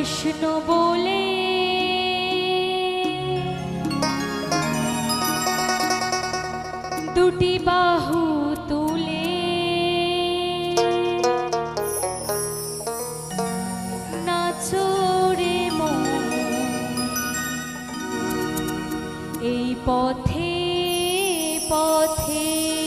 কৃষ্ণ বলে। দুটি বাহু তুলে। নাচরে এই পথে পথে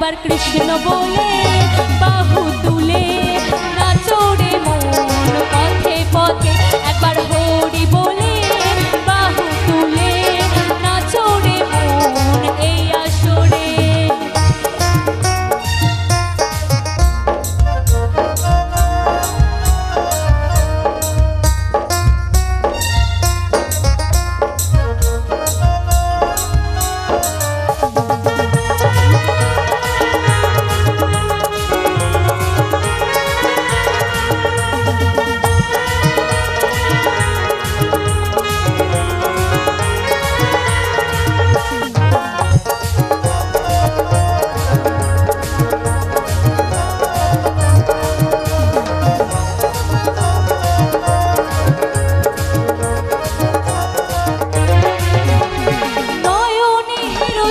একবার কৃষ্ণ বলে বাহু তুলে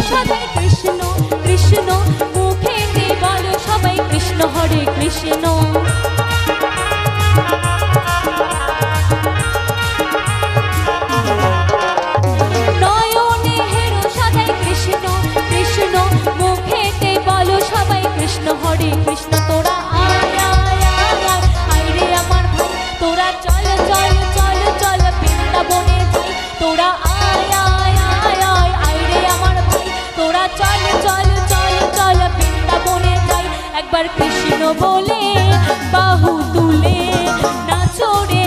সবাই কৃষ্ণ কৃষ্ণ মুখে বলো সবাই কৃষ্ণ হরে কৃষ্ণ। একবার কৃষ্ণ বলে বাহু তুলে না চড়ে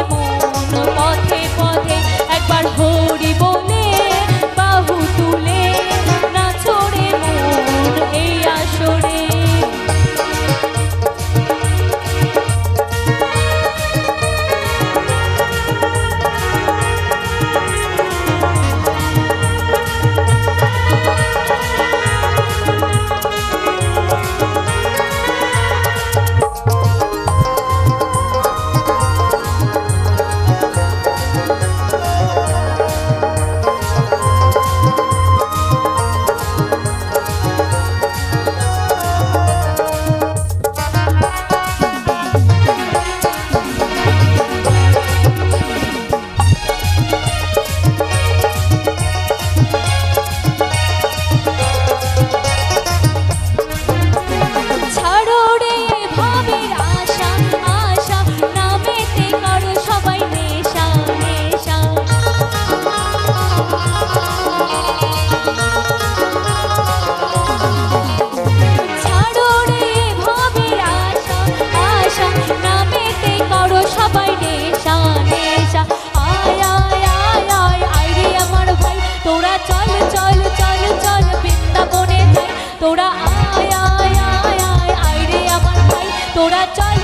তোরা চল চল চল চল বৃন্দাবনে যাই। তোরা আয় আয় আয় আয় আয় রে আমার ভাই। তোরা চল